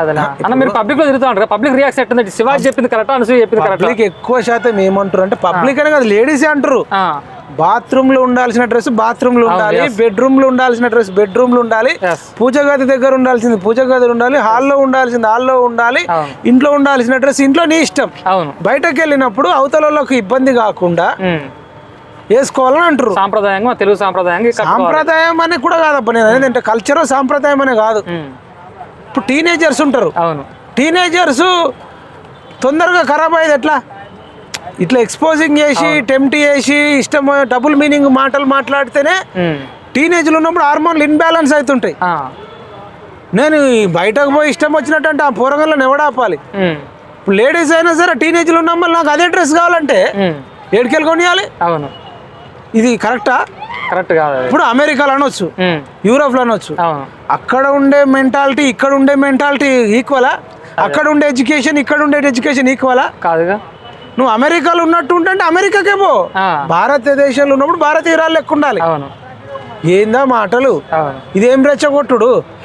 అదేనా అన్న మీరు పబ్లిక్లో తిరుగుతా ఉంటారు పబ్లిక్ రియాక్షన్ ఎట్టుంది? శివాజీ చెప్పింది కరెక్ట్ అనసూయ చెప్పింది కరెక్ట్ పబ్లిక్ ఎక్కువ శాతం ఏమంటారు అంటే పబ్లిక్ అనే కాదు లేడీసే అంటారు. బాత్రూమ్లో ఉండాల్సిన డ్రెస్ బాత్రూమ్లో ఉండాలి బెడ్రూమ్లో ఉండాల్సిన డ్రెస్ బెడ్రూమ్లో ఉండాలి. పూజ గది దగ్గర ఉండాల్సింది పూజ గది ఉండాలి హాల్లో ఉండాల్సింది హాల్లో ఉండాలి. ఇంట్లో ఉండాల్సిన డ్రెస్ ఇంట్లో నీ ఇష్టం. బయటకు వెళ్ళినప్పుడు అవతల ఇబ్బంది కాకుండా. వేసుకోవాలని అంటారు. సాంప్రదాయంగా తెలుగు సాంప్రదాయంగా కట్టుకోవాలి. సాంప్రదాయం అని కూడా కాదబ్బా నేను అంటే కల్చర్ సాంప్రదాయం అనే కాదు. ఇప్పుడు టీనేజర్స్ ఉంటారు. అవును. టీనేజర్స్ తొందరగా ఖరాబ్ అయ్యేది ఎట్లా? ఇట్లా ఎక్స్పోజింగ్ చేసి టెంప్ట్ చేసి ఇష్టం డబుల్ మీనింగ్ మాటలు మాట్లాడితేనే. టీనేజ్లో ఉన్నప్పుడు హార్మోన్లు ఇన్బ్యాలెన్స్ అవుతుంటాయి. నేను బయటకు పోయి ఇష్టం వచ్చినట్టు అంటే ఆ పోరగాళ్ళని ఎవడాపాలి. ఇప్పుడు లేడీస్ అయినా సరే టీనేజ్లో ఉన్న నాకు అదే డ్రెస్ కావాలంటే. ఏడుకెళ్ళి కొనియాలి? అవును. ఇది కరెక్టా కరెక్ట్ కాదు ఇప్పుడు అమెరికాలో అనొచ్చు. యూరోప్లో అనొచ్చు. అక్కడ ఉండే మెంటాలిటీ ఇక్కడ ఉండే మెంటాలిటీ ఈక్వలా? అక్కడ ఉండే ఎడ్యుకేషన్ ఇక్కడ ఉండే ఎడ్యుకేషన్ ఈక్వలా? కాదుగా. నువ్వు అమెరికాలో ఉన్నట్టు ఉంటే అమెరికాకే పో. భారతదేశంలో ఉన్నప్పుడు భారతీయురాలు లెక్క ఉండాలి. ఏందా మాటలు? ఇదేం రెచ్చగొట్టుడు?